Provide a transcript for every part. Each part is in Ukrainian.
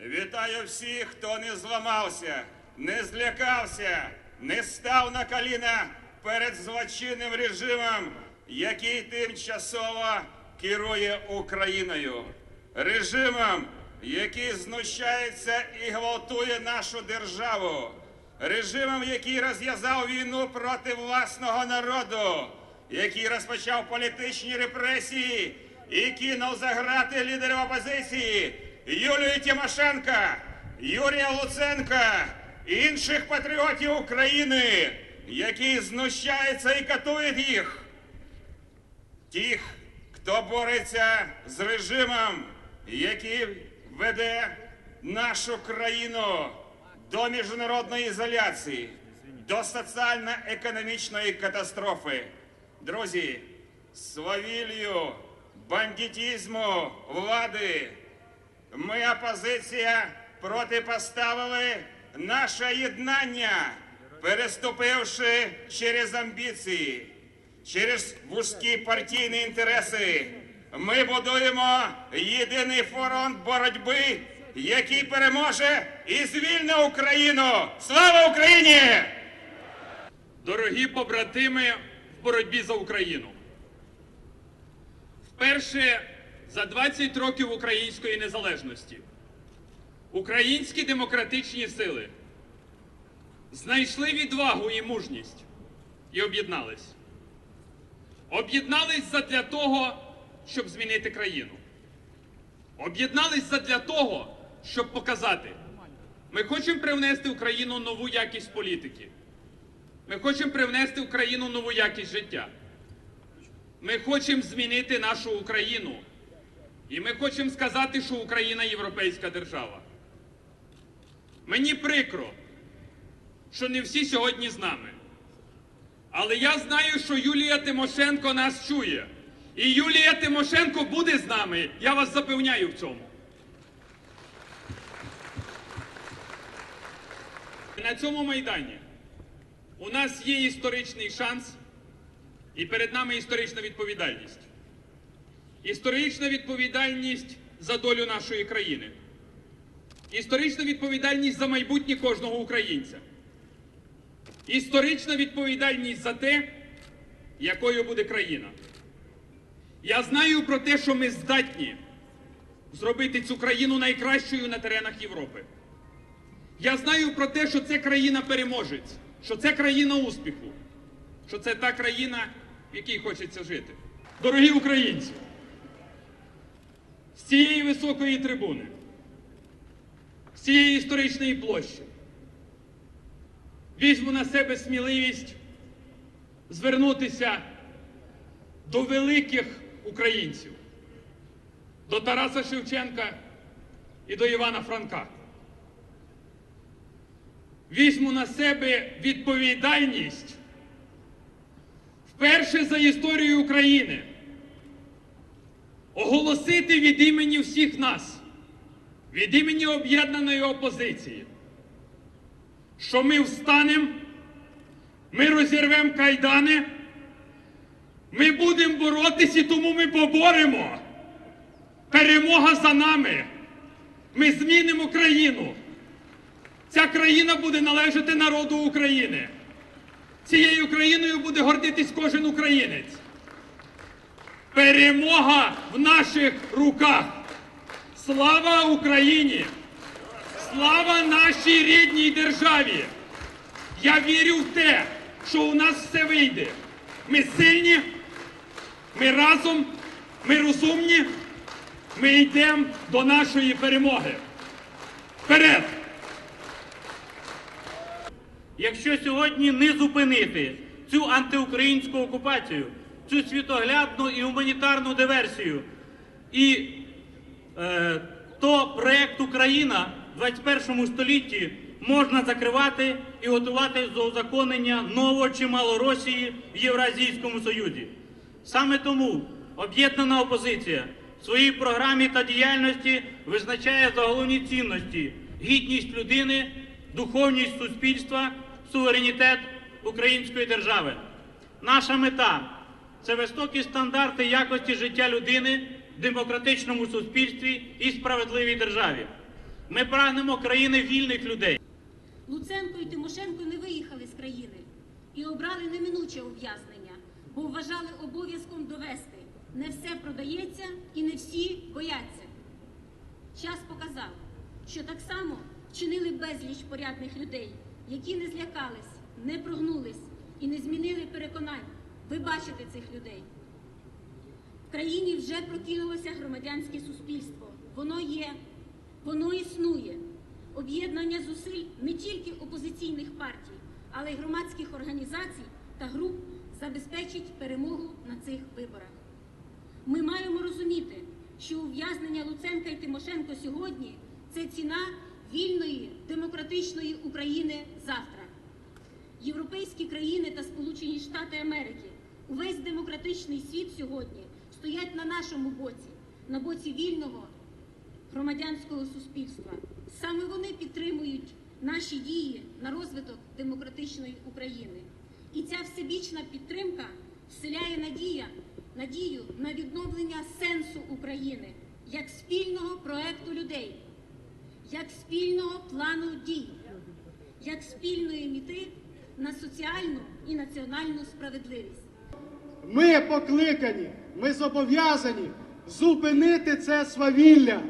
Вітаю всіх, хто не зламався, не злякався, не став на коліна перед злочинним режимом, який тимчасово керує Україною. Режимом, який знущається і гвалтує нашу державу. Режимом, який розв'язав війну проти власного народу, який розпочав політичні репресії і кинув за грати лідерів опозиції Юлію Тимошенко, Юрія Луценка, інших патріотів України, які знущаються і катують їх. Тих, хто бореться з режимом, який веде нашу країну до міжнародної ізоляції, до соціально-економічної катастрофи. Друзі, свавіллю, бандитізму влади ми, опозиція, протипоставили наше єднання, переступивши через амбіції, через вузькі партійні інтереси. Ми будуємо єдиний фронт боротьби, який переможе і звільне Україну. Слава Україні! Дорогі побратими в боротьбі за Україну. Вперше за 20 років української незалежності українські демократичні сили знайшли відвагу і мужність і об'єднались. Об'єднались задля того, щоб змінити країну. Об'єднались задля того, щоб показати, ми хочемо привнести в країну нову якість політики. Ми хочемо привнести в країну нову якість життя. Ми хочемо змінити нашу Україну. І ми хочемо сказати, що Україна європейська держава. Мені прикро, що не всі сьогодні з нами. Але я знаю, що Юлія Тимошенко нас чує. І Юлія Тимошенко буде з нами. Я вас запевняю в цьому. На цьому майдані у нас є історичний шанс, і перед нами історична відповідальність. Історична відповідальність за долю нашої країни. Історична відповідальність за майбутнє кожного українця. Історична відповідальність за те, якою буде країна. Я знаю про те, що ми здатні зробити цю країну найкращою на теренах Європи. Я знаю про те, що це країна переможець, що це країна успіху, що це та країна, в якій хочеться жити. Дорогі українці, цієї високої трибуни, з цієї історичної площі, візьму на себе сміливість звернутися до великих українців, до Тараса Шевченка і до Івана Франка. Візьму на себе відповідальність вперше за історію України оголосити від імені всіх нас, від імені об'єднаної опозиції, що ми встанемо, ми розірвемо кайдани, ми будемо боротися, тому ми поборемо. Перемога за нами. Ми змінимо країну. Ця країна буде належати народу України. Цією країною буде гордитись кожен українець. Перемога в наших руках. Слава Україні! Слава нашій рідній державі! Я вірю в те, що у нас все вийде. Ми сильні, ми разом, ми розумні, ми йдемо до нашої перемоги. Вперед! Якщо сьогодні не зупинити цю антиукраїнську окупацію, цю світоглядну і гуманітарну диверсію, і е, то проект Україна в 21 столітті можна закривати і готувати до узаконення нового чимало Росії в Євразійському Союзі. Саме тому об'єднана опозиція в своїй програмі та діяльності визначає за головні цінності гідність людини, духовність суспільства, суверенітет української держави. Наша мета це високі стандарти якості життя людини в демократичному суспільстві і справедливій державі. Ми прагнемо країни вільних людей. Луценко і Тимошенко не виїхали з країни і обрали неминуче ув'язнення, бо вважали обов'язком довести. Не все продається і не всі бояться. Час показав, що так само вчинили безліч порядних людей, які не злякались, не прогнулись і не змінили переконань. Ви бачите цих людей. В країні вже прокинулося громадянське суспільство. Воно є, воно існує. Об'єднання зусиль не тільки опозиційних партій, але й громадських організацій та груп забезпечить перемогу на цих виборах. Ми маємо розуміти, що ув'язнення Луценка і Тимошенко сьогодні це ціна вільної демократичної України завтра. Європейські країни та Сполучені Штати Америки, увесь демократичний світ сьогодні стоять на нашому боці, на боці вільного громадянського суспільства. Саме вони підтримують наші дії на розвиток демократичної України. І ця всебічна підтримка вселяє надія, надію на відновлення сенсу України як спільного проекту людей, як спільного плану дій, як спільної міти на соціальну і національну справедливість. Ми покликані, ми зобов'язані зупинити це свавілля.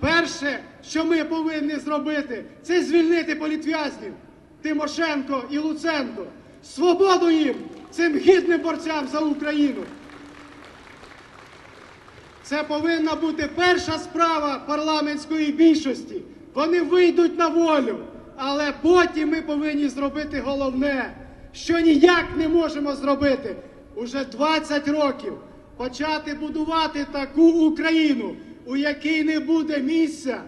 Перше, що ми повинні зробити, це звільнити політв'язнів Тимошенко і Луценко. Свободу їм, цим гідним борцям за Україну. Це повинна бути перша справа парламентської більшості. Вони вийдуть на волю, але потім ми повинні зробити головне, що ніяк не можемо зробити уже 20 років. Почати будувати таку Україну, у якій не буде місця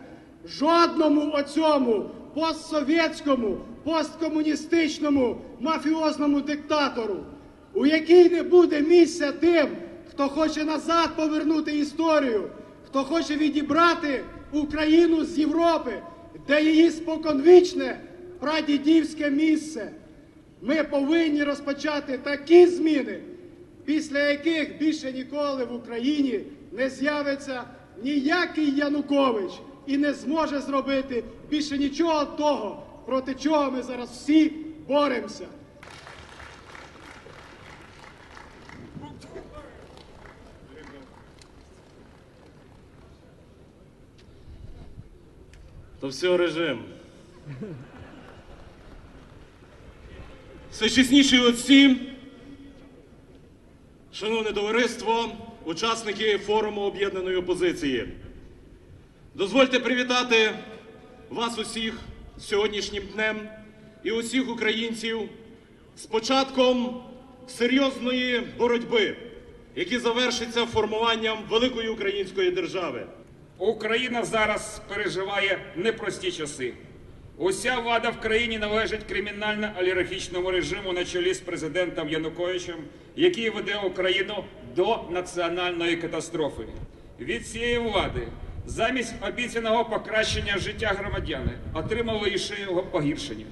жодному оцьому постсовєтському, посткомуністичному, мафіозному диктатору, у якій не буде місця тим, хто хоче назад повернути історію, хто хоче відібрати Україну з Європи, де її споконвічне прадідівське місце. Ми повинні розпочати такі зміни, після яких більше ніколи в Україні не з'явиться ніякий Янукович і не зможе зробити більше нічого того, проти чого ми зараз всі боремося. То все режим. Все чесніші отці, шановне товариство, учасники форуму об'єднаної опозиції. Дозвольте привітати вас усіх сьогоднішнім днем і усіх українців з початком серйозної боротьби, які завершиться формуванням великої української держави. Україна зараз переживає непрості часи. Уся влада в країні належить кримінально-олігархічному режиму на чолі з президентом Януковичем, який веде Україну до національної катастрофи. Від цієї влади замість обіцяного покращення життя громадяни отримали лише його погіршення.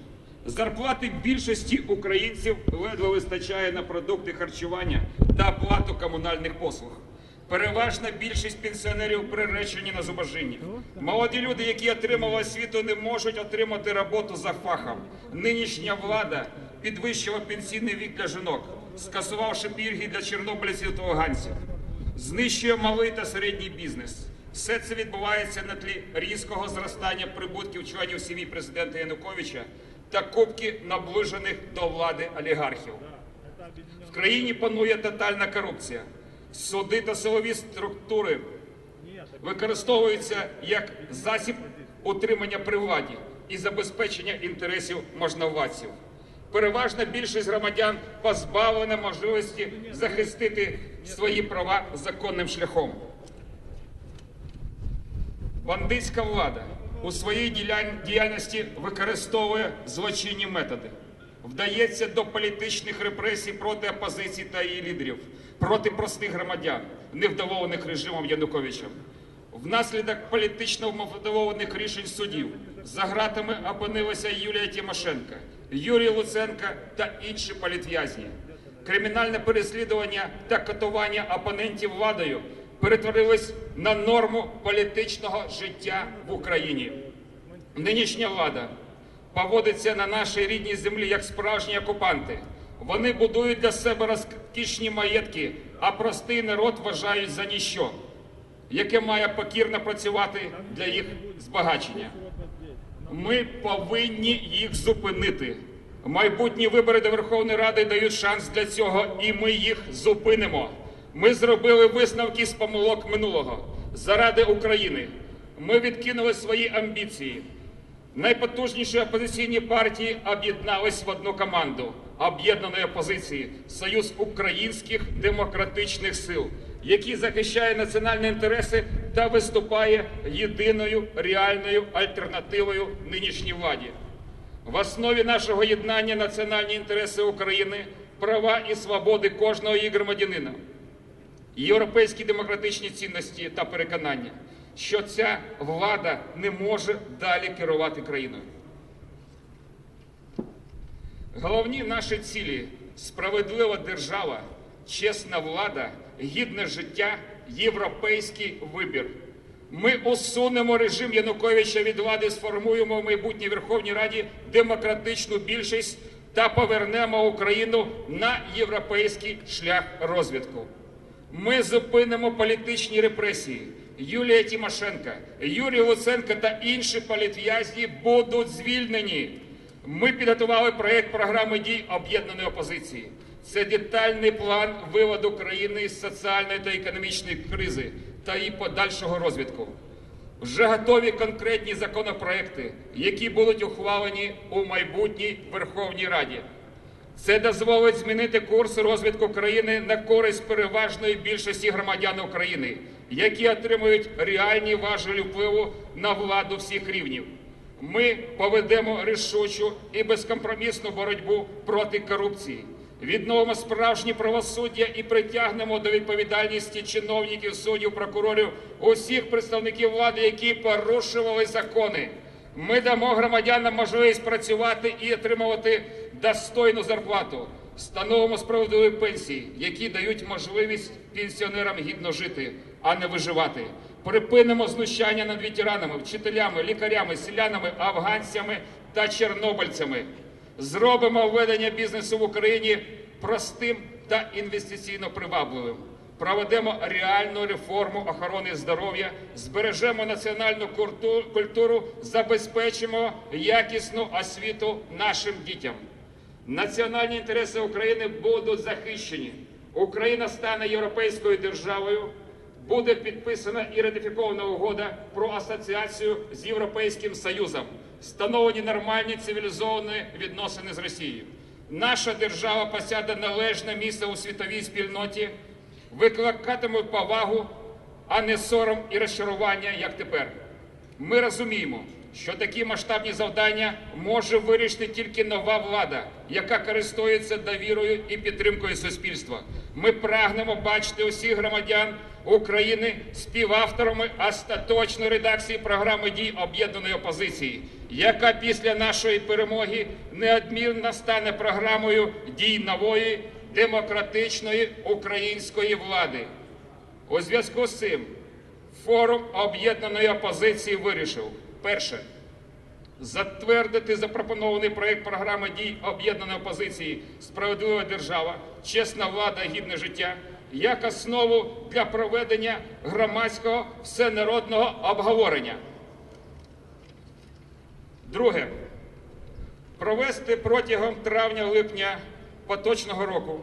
Зарплати більшості українців ледве вистачає на продукти харчування та оплату комунальних послуг. Переважна більшість пенсіонерів приречені на зубожіння. Молоді люди, які отримали освіту, не можуть отримати роботу за фахом. Нинішня влада підвищила пенсійний вік для жінок, скасувавши пільги для чорнобильців та луганців. Знищує малий та середній бізнес. Все це відбувається на тлі різкого зростання прибутків членів сім'ї президента Януковича та кубки наближених до влади олігархів. В країні панує тотальна корупція. Суди та силові структури використовуються як засіб утримання при владі і забезпечення інтересів можновладців. Переважна більшість громадян позбавлена можливості захистити свої права законним шляхом. Бандитська влада у своїй діяльності використовує злочинні методи, вдається до політичних репресій проти опозиції та її лідерів, проти простих громадян, невдоволених режимом Януковича. Внаслідок політично мотивованих рішень судів за ґратами опинилася Юлія Тимошенка, Юрій Луценка та інші політв'язні. Кримінальне переслідування та катування опонентів владою перетворились на норму політичного життя в Україні. Нинішня влада поводиться на нашій рідній землі як справжні окупанти. Вони будують для себе розкішні маєтки, а простий народ вважають за ніщо, яке має покірно працювати для їх збагачення. Ми повинні їх зупинити. Майбутні вибори до Верховної Ради дають шанс для цього, і ми їх зупинимо. Ми зробили висновки з помилок минулого заради України. Ми відкинули свої амбіції. Найпотужніші опозиційні партії об'єднались в одну команду об'єднаної опозиції Союз українських демократичних сил, який захищає національні інтереси та виступає єдиною реальною альтернативою нинішній владі. В основі нашого єднання національні інтереси України, права і свободи кожного її громадянина європейські демократичні цінності та переконання, що ця влада не може далі керувати країною. Головні наші цілі справедлива держава, чесна влада, гідне життя, європейський вибір. Ми усунемо режим Януковича від влади, сформуємо в майбутній Верховній Раді демократичну більшість та повернемо Україну на європейський шлях розвитку. Ми зупинимо політичні репресії. Юлія Тимошенка, Юрій Луценко та інші політв'язні будуть звільнені. Ми підготували проєкт програми дій об'єднаної опозиції. Це детальний план виводу країни з соціальної та економічної кризи та її подальшого розвитку. Вже готові конкретні законопроекти, які будуть ухвалені у майбутній Верховній Раді. Це дозволить змінити курс розвитку країни на користь переважної більшості громадян України, які отримують реальні важелі впливу на владу всіх рівнів. Ми поведемо рішучу і безкомпромісну боротьбу проти корупції, відновимо справжнє правосуддя і притягнемо до відповідальності чиновників, суддів, прокурорів, усіх представників влади, які порушували закони. Ми дамо громадянам можливість працювати і отримувати достойну зарплату. Встановимо справедливі пенсії, які дають можливість пенсіонерам гідно жити, а не виживати. Припинимо знущання над ветеранами, вчителями, лікарями, селянами, афганцями та чорнобильцями. Зробимо введення бізнесу в Україні простим та інвестиційно привабливим. Проведемо реальну реформу охорони здоров'я, збережемо національну культуру, забезпечимо якісну освіту нашим дітям. Національні інтереси України будуть захищені. Україна стане європейською державою. Буде підписана і ратифікована угода про асоціацію з Європейським Союзом. Встановлені нормальні цивілізовані відносини з Росією. Наша держава посяде належне місце у світовій спільноті, викликатиме повагу, а не сором і розчарування, як тепер. Ми розуміємо, що такі масштабні завдання може вирішити тільки нова влада, яка користується довірою і підтримкою суспільства. Ми прагнемо бачити усіх громадян України співавторами остаточної редакції програми дій об'єднаної опозиції, яка після нашої перемоги неодмінно стане програмою дій нової демократичної української влади. У зв'язку з цим форум об'єднаної опозиції вирішив перше затвердити запропонований проект програми дій об'єднаної опозиції Справедлива держава, чесна влада, гідне життя як основу для проведення громадського всенародного обговорення. Друге провести протягом травня-липня поточного року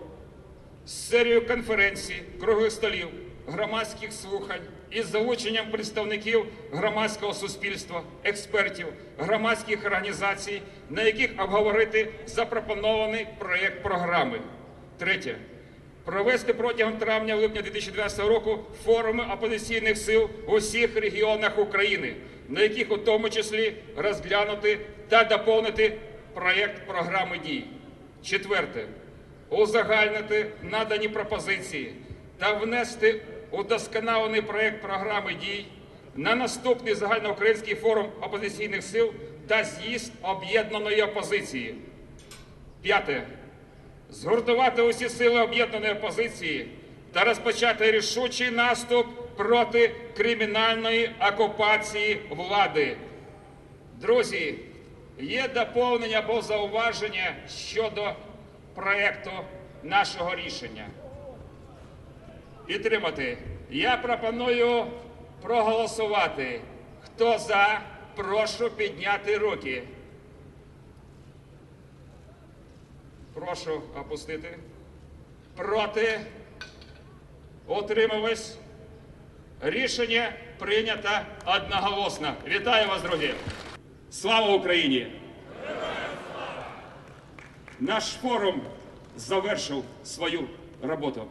серію конференцій, круглих столів, громадських слухань із залученням представників громадського суспільства, експертів, громадських організацій, на яких обговорити запропонований проєкт програми. Третє. Провести протягом травня-липня 2012 року форуми опозиційних сил у всіх регіонах України, на яких у тому числі розглянути та доповнити проєкт програми дій. Четверте узагальнити надані пропозиції та внести удосконалений проєкт програми дій на наступний загальноукраїнський форум опозиційних сил та з'їзд об'єднаної опозиції. П'яте. Згуртувати усі сили об'єднаної опозиції та розпочати рішучий наступ проти кримінальної окупації влади. Друзі, є доповнення або зауваження щодо проекту нашого рішення. Підтримати. Я пропоную проголосувати. Хто за, прошу підняти руки. Прошу опустити. Проти. Утримались. Рішення прийнято одноголосно. Вітаю вас, друзі! Слава Україні! Наш форум завершив свою роботу.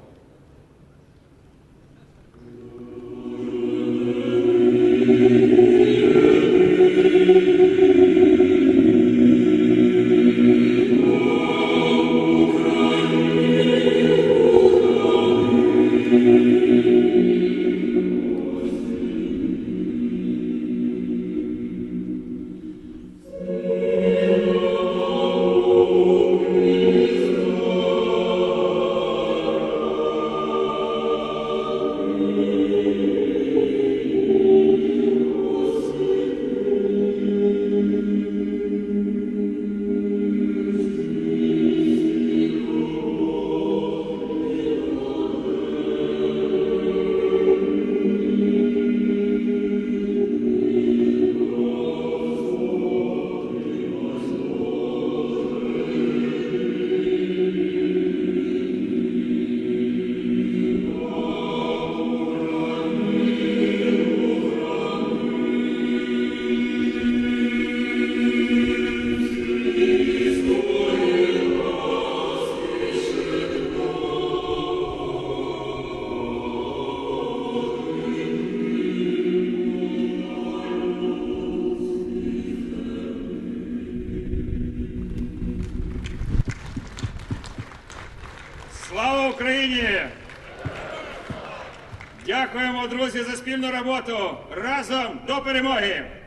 Спільну роботу. Разом до перемоги!